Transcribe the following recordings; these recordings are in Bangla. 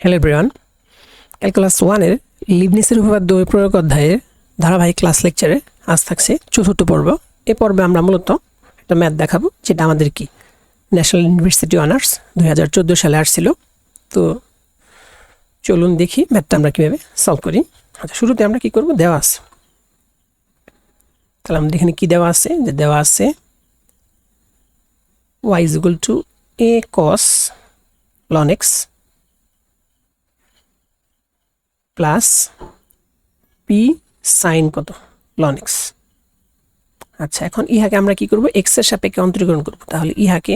হ্যালো ব্রিয়ান ক্যালকুলাস ওয়ানের লিবনিসের উপপাদ্য ও প্রয়োগ অধ্যায়ের ধারাবাহিক ক্লাস লেকচারে আজ থাকছে চতুর্থ পর্ব। এ পর্বে আমরা মূলত একটা ম্যাথ দেখাবো, যেটা আমাদের কি? ন্যাশনাল ইউনিভার্সিটি অনার্স দুই হাজার চোদ্দ সালে আসছিল। তো চলুন দেখি ম্যাথটা আমরা কীভাবে সলভ করি। আচ্ছা শুরুতে আমরা কি করব? দেওয়া আছে। তাহলে আমাদের এখানে কী দেওয়া আছে? যে দেওয়া আছে y is equal to a cos ln x plus p sine কত? Ln x. আচ্ছা এখন ইহাকে আমরা কি করব? এক্সের সাপেক্ষে অন্তরীকরণ করব। তাহলে ইহাকে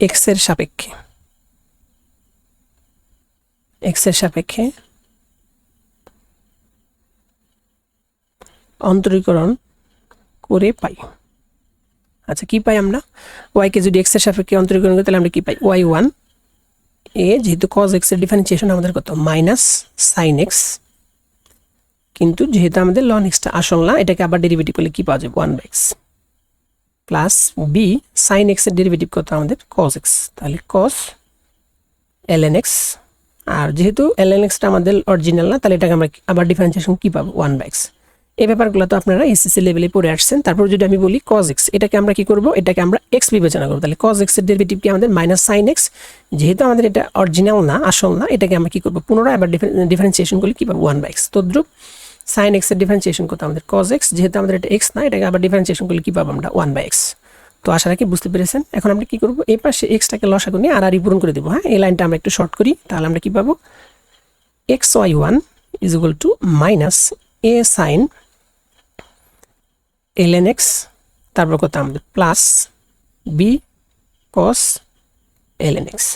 এক্সের সাপেক্ষে, এক্সের সাপেক্ষে অন্তরীকরণ করে পাই। আচ্ছা কি পাই আমরা? ওয়াইকে যদি এক্সের সাপেক্ষে অন্তরীকরণ করি, তাহলে আমরা কি পাই? ওয়াই ওয়ান এ, যেহেতু কজ এক্সের ডিফারেন্সিয়েশন আমাদের কত? মাইনাস সাইন এক্স কিন্তু যেহেতু আমাদের লন এক্সটা আসল না এটাকে আবার ডেরিভেটিভ করলে কি পাওয়া যাবে? One by x plus b sine এক্সের ডেরিভেটিভ কত আমাদের? কজ এক্স তাহলে কস এল এন এক্স আর যেহেতু এল এন এক্সটা আমাদের অরিজিনাল না, তাহলে এটাকে আমরা আবার ডিফারেন্সিয়েশন কী পাবো? ওয়ান বাই এক্স এই ব্যাপারগুলো তো আপনারা এসএসসি লেভেলে পড়ে আসছেন। তারপর যদি আমি বলি কজ এক্স এটাকে আমরা কি করব? এটাকে আমরা এক্স বিবেচনা করব। তাহলে কজ এক্সের ডেরিভেটিভ কি আমাদের? মাইনাস সাইন এক্স যেহেতু আমাদের এটা অরিজিনাল না, আসল না, এটাকে আমরা কি করব? পুনরায় আবার ডিফারেন্সিয়েশন করলে কি পাবো ওয়ান বাই এক্স তদ্রুপ সাইন এক্সের ডিফারেন্সিয়েশন করতে আমাদের? কজ এক্স যেহেতু আমাদের এটা এক্স না, এটাকে আবার ডিফারেন্সিয়েশন করলে কি পাবো আমরা ওয়ান বাই এক্স তো আশা রাখি বুঝতে পেরেছেন। এখন আমরা কি করব? এই পাশে এক্সটাকে লসাগু নিয়ে আর আর পূরণ করে দেবো হ্যাঁ? এই লাইনটা আমরা একটু শর্ট করি, তাহলে আমরা কি পাবো? X y one is equal to minus a sine ln x, তারপর কত আমাদের plus b, cos ln x.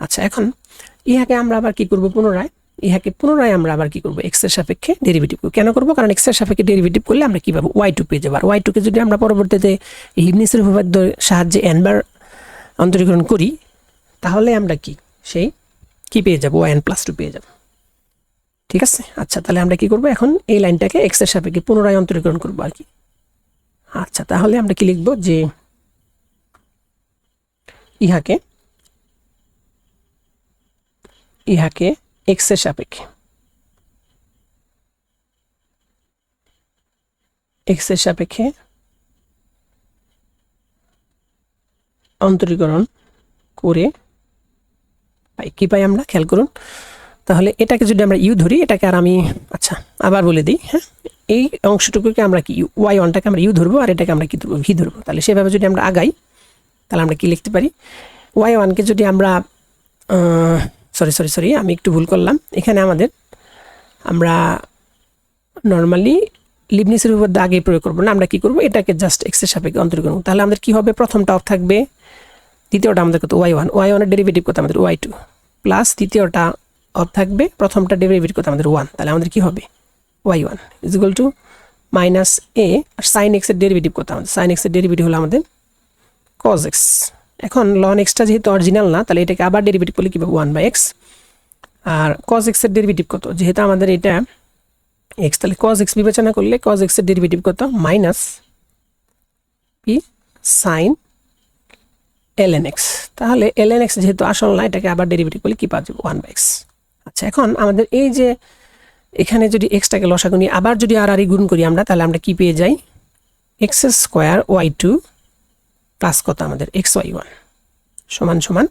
আচ্ছা এখন ইহাকে আমরা আবার কি করব পুনরায়? ইহাকে পুনরায় আমরা আবার কি করব? এক্সের সাপেক্ষে ডেরিভেটিভ কেন করব? কারণ এক্সের সাপেক্ষে ডেরিভেটিভ করলে আমরা কি পাবো? ওয়াই টু পেয়ে যাব। আর ওয়াই টুকে যদি আমরা পরবর্তীতে হিবনিসের উপপাদ্যের সাহায্যে এনবার অন্তরীকরণ করি, তাহলে আমরা কি? সেই কি পেয়ে যাব? ওয়াই এন প্লাস টু পেয়ে যাব। ঠিক আছে? আচ্ছা তাহলে আমরা কি করব এখন? এই লাইনটাকে এক্সের সাপেক্ষে পুনরায় অন্তরীকরণ করব আর কি। আচ্ছা তাহলে আমরা কি লিখব? যে ইহাকে ইহাকে এক্সের সাপেক্ষে এক্সের সাপেক্ষে অন্তরীকরণ করে পাই। কি পাই আমরা? খেয়াল করুন। তাহলে এটাকে যদি আমরা ইউ ধরি, এটাকে আর আমি আচ্ছা আবার বলে দিই হ্যাঁ? এই অংশটুকুকে আমরা কি ওয়াই ওয়ানটাকে আমরা ইউ ধরবো, আর এটাকে আমরা কি ধরবো? ভি ধরবো। তাহলে সেভাবে যদি আমরা আগাই, তাহলে আমরা কি লিখতে পারি? ওয়াই ওয়ানকে যদি আমরা সরি সরি সরি আমি একটু ভুল করলাম। এখানে আমাদের আমরা নর্মালি লিবনিসের উপর আগে প্রয়োগ করব না, আমরা কি করব? এটাকে জাস্ট এক্সের সাপেক্ষে অন্তর্গত তাহলে আমাদের কি হবে? প্রথমটা অফ থাকবে, দ্বিতীয়টা আমাদের কত? Y one. ওয়াই ওয়ানের ডেরিভেটিভ কত? আমাদের ওয়াই টু প্লাস তৃতীয়টা অফ থাকবে, প্রথমটা ডেরিভেটিভ করতে আমাদের ওয়ান তাহলে আমাদের কি হবে? Y one is equal to minus a R sine এক্সের ডেরিভেটিভ করতে আমাদের। সাইন এক্সের ডেরিভেটিভ হলো আমাদের কজ এক্স এখন লন এক্সটা যেহেতু অরিজিনাল না, তাহলে এটাকে আবার ডেরিভেটিভ করলে কী পাবো? ওয়ান বাই এক্স আর কজ এক্সের ডেরিভেটিভ কত? যেহেতু আমাদের এটা এক্স তাহলে কজ এক্স বিবেচনা করলে কজ এক্সের ডেরিভেটিভ কত? Minus p sine l n x তাহলে এল এন এক্স যেহেতু আসল না, এটাকে আবার ডেরিভেটিভ করলে কী পাওয়া যাবে? ওয়ান বাই এক্স আচ্ছা এখন আমাদের এই যে এখানে যদি এক্সটাকে লসাগু নিয়ে আবার যদি আর আর গুণ করি আমরা, তাহলে আমরা কি পেয়ে যাই? X square y two plus কত আমাদের? এক্স ওয়াই ওয়ান সমান সমান।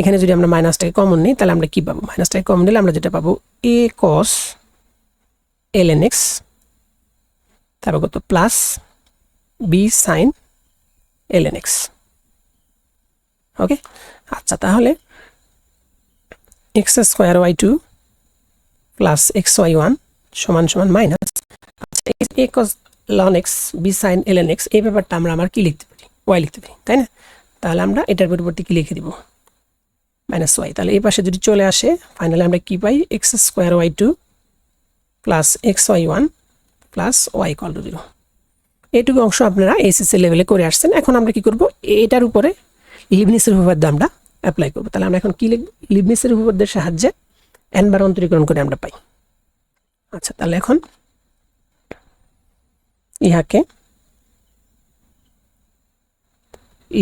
এখানে যদি আমরা মাইনাসটাকে কমন নিই, তাহলে আমরা কী পাবো? মাইনাসটাকে কমন নিলে আমরা যেটা পাবো? এ কস এল এন এক্স তারপর কত? Plus b sine l n x okay আচ্ছা তাহলে x square y two plus x y one সমান সমান মাইনাস আচ্ছা a cos ln x b sine l n x এই ব্যাপারটা আমরা আমার কি লিখতে পারি? ওয়াই লিখতে পারি, তাই না? তাহলে আমরা এটার পরিবর্তে কি লিখে দিব? মাইনাস ওয়াই তাহলে এই পাশে যদি চলে আসে ফাইনালি আমরা কি পাই? X square y two plus x y one plus y call to zero এইটুকু অংশ আপনারা এসএসসি লেভেলে করে আসছেন। এখন আমরা কি করব? এটার উপরে লিবনিসের উপপাদ্য আমরা অ্যাপ্লাই করব। তাহলে আমরা এখন কি লিবনিসের উপপাদ্যের সাহায্যে এনবার অন্তরীকরণ করে আমরা পাই। আচ্ছা তাহলে এখন ইহাকে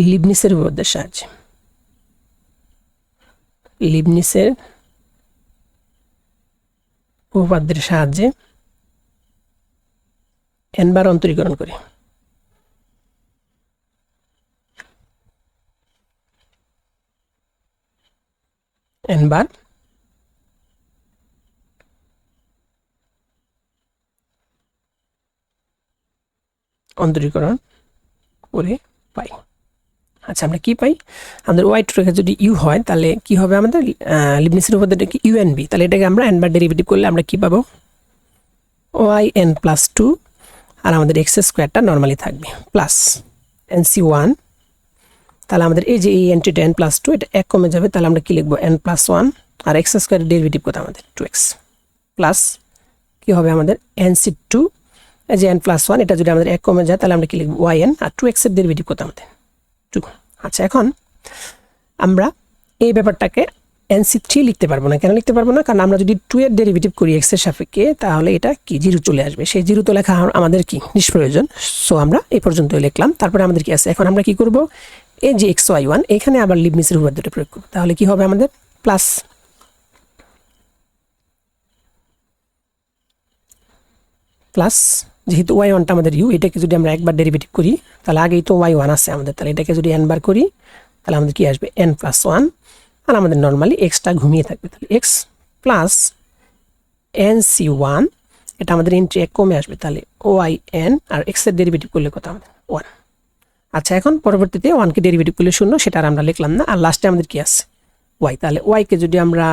লিবনিসের উপপাদ্যের সাহায্যে। লিবনিসের উপপাদ্যের সাহায্যে এনবার অন্তরীকরণ করি। এনবার অন্তরীকরণ করে পাই। আচ্ছা আমরা কি পাই? আমাদের ওয়াই টু রেখা যদি ইউ হয়, তাহলে কি হবে আমাদের? লিবনিসের কি ইউ এন বি তাহলে এটাকে আমরা এন বার ডেরিভেটিভ করলে আমরা কি পাবো? ওয়াই এন প্লাস টু আর আমাদের এক্স স্কোয়ারটা নর্মালি থাকবে। প্লাস এন সি ওয়ান তাহলে আমাদের এই যে এই এনটিটা এন প্লাস টু এটা এক কমে যাবে, তাহলে আমরা কি লিখব? এন প্লাস ওয়ান আর এক্স স্কোয়ার ডেরিভেটিভ কোথায় আমাদের? টু এক্স প্লাস কী হবে আমাদের? এন সি টু যে এন প্লাস ওয়ান এটা যদি আমাদের এক কমে যায়, তাহলে আমরা কি লিখব? ওয়াই এন আর টু এক্সের ডেরিভেটিভ কোথায় আমাদের? টু আচ্ছা এখন আমরা এই ব্যাপারটাকে এন সি থ্রি লিখতে পারব না। কেন লিখতে পারব না? কারণ আমরা যদি টু এর ডেরিভেটিভ করি এক্সের সাপেক্ষে, তাহলে এটা কি? জিরো চলে আসবে। সেই জিরো তো লেখা আমাদের কি? নিষ্প্রয়োজন। সো আমরা এই পর্যন্ত লিখলাম। তারপরে আমাদের কি আছে? এখন আমরা কি করব? এই যে এক্স ওয়াই ওয়ান এখানে আবার লিবনিসের দুটো প্রয়োগ করব। তাহলে কি হবে আমাদের? প্লাস প্লাস যেহেতু ওয়াই ওয়ানটা আমাদের ইউ এটাকে যদি আমরা একবার ডেরিভেটিভ করি, তাহলে আগেই তো ওয়াই ওয়ান আছে আমাদের। তাহলে এটাকে যদি এন বার করি, তাহলে আমাদের কি আসবে? এন প্লাস ওয়ান আর আমাদের নর্মালি এক্সটা ঘুমিয়ে থাকবে। তাহলে x plus n c one এটা আমাদের এন্ট্রি এক কমে আসবে। তাহলে ওয়াই এন আর এক্সের ডেরিভেটিভ করলে কত আমাদের? ওয়ান আচ্ছা এখন পরবর্তীতে ওয়ানকে ডেরিভেটিভ করলে শূন্য, সেটা আর আমরা লিখলাম না। আর লাস্টে আমাদের কি আছে? ওয়াই তাহলে ওয়াইকে যদি আমরা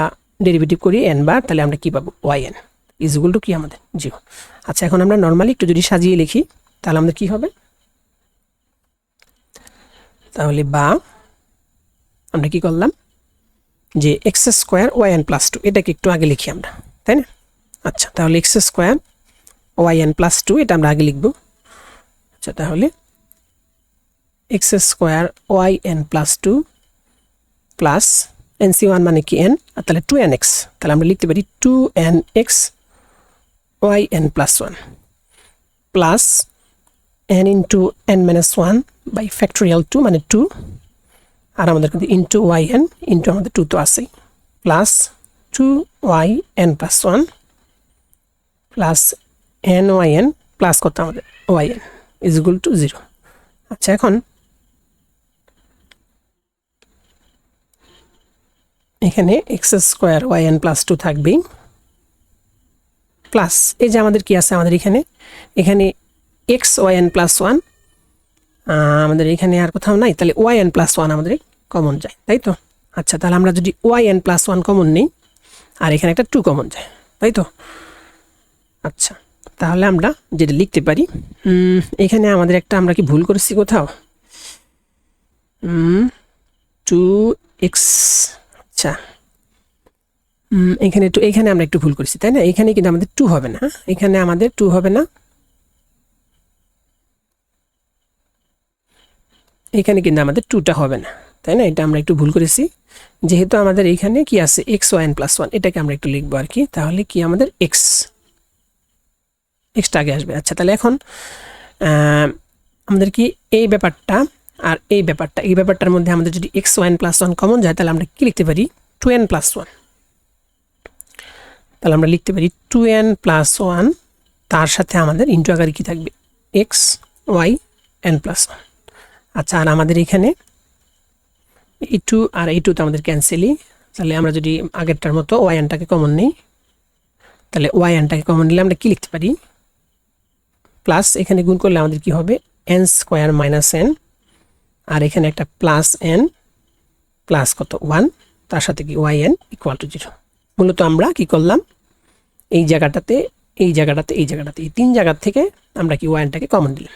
ডেরিভেটিভ করি এন বার, তাহলে আমরা কি পাবো? ওয়াই এন ইজগুল টু কি আমাদের? জিরো আচ্ছা এখন আমরা নর্মালি একটু যদি সাজিয়ে লিখি, তাহলে আমাদের কি হবে? তাহলে বা আমরা কি করলাম? যে x square y n plus two এটাকে একটু আগে লিখি আমরা, তাই না? আচ্ছা তাহলে x square y n plus two এটা আমরা আগে লিখব। আচ্ছা তাহলে x square y n plus two plus n c one মানে কি এন? আর তাহলে টু এন এক্স। তাহলে আমরা লিখতে পারি two n x y n plus one plus n into n minus one by factorial two মানে টু। আর আমাদের কিন্তু ইন্টু ওয়াই এন, ইন্টু আমাদের টু তো আছেই। Plus two y n plus one plus n y n plus কত আমাদের? Y n is equal to zero. আচ্ছা এখন এখানে x square y n plus two থাকবেই। প্লাস এই যে আমাদের কি আছে আমাদের এখানে? এখানে x y n plus one আমাদের এখানে আর কোথাও নাই, তাহলে ওয়াই এন প্লাস ওয়ান আমাদের কমন যায়, তাই তো? আচ্ছা তাহলে আমরা যদি y n plus one common নিই, আর এখানে একটা টু কমন যায়, তাই তো? আচ্ছা তাহলে আমরা যেটা লিখতে পারি এখানে আমাদের একটা আমরা কি ভুল করেছি কোথাও? টু এক্স আচ্ছা। এখানে টু এখানে আমরা একটু ভুল করেছি, তাই না? এখানে কিন্তু আমাদের টু হবে না এখানে আমাদের টু হবে না। এখানে কিন্তু আমাদের টুটা হবে না, তাই না? এটা আমরা একটু ভুল করেছি। যেহেতু আমাদের এখানে কি আছে? এক্স ওয়ান প্লাস ওয়ান এটাকে আমরা একটু লিখব আর কি। তাহলে কি আমাদের এক্স এক্সটা আগে আসবে। আচ্ছা তাহলে এখন আমাদের কি এই ব্যাপারটা আর এই ব্যাপারটা, এই ব্যাপারটার মধ্যে আমাদের যদি x one plus one common যায়, তাহলে আমরা কি লিখতে পারি? টু এন প্লাস ওয়ান তাহলে আমরা লিখতে পারি টু এন প্লাস ওয়ান তার সাথে আমাদের ইন্টু আকারে কী থাকবে? X y n plus one আচ্ছা আর আমাদের এখানে এই টু আর এই টু তো আমাদের ক্যান্সেলই তাহলে আমরা যদি আগেরটার মতো ওয়াই এনটাকে কমন নিই, তাহলে ওয়াই এনটাকে কমন নিলে আমরা কী লিখতে পারি? প্লাস এখানে গুণ করলে আমাদের কি হবে? এন স্কোয়ার মাইনাস এন আর এখানে একটা প্লাস এন প্লাস কত? ওয়ান তার সাথে কি y n equal to zero মূলত আমরা কি করলাম? এই জায়গাটাতে এই জায়গাটাতে এই জায়গাটাতে, এই তিন জায়গার থেকে আমরা কি ওয়াইনটাকে কমন দিলাম।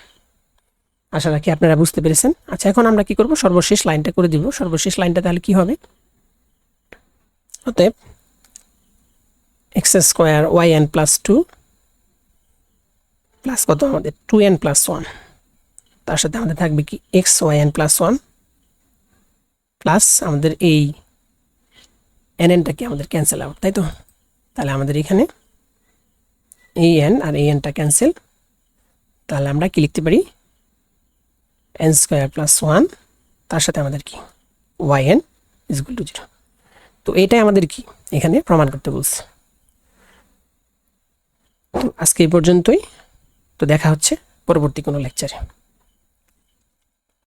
আশা রাখি আপনারা বুঝতে পেরেছেন। আচ্ছা এখন আমরা কি করব? সর্বশেষ লাইনটা করে দিব। সর্বশেষ লাইনটা তাহলে কি হবে? অতএব x square y n plus two plus কত? আমাদের টু এন প্লাস ওয়ান তার সাথে আমাদের থাকবে কি x y n plus one plus আমাদের এই এন এনটা কি আমাদের ক্যান্সেল আউট তাই তো? তাহলে আমাদের এখানে এই এন আর এই এনটা ক্যান্সেল তাহলে আমরা কি লিখতে পারি? এন স্কোয়ার প্লাস ওয়ান তার সাথে আমাদের কি? Y n is equal to zero তো এটাই আমাদের কি? এখানে প্রমাণ করতে বলছে। তো আজকে এই পর্যন্তই। তো দেখা হচ্ছে পরবর্তী কোনো লেকচারে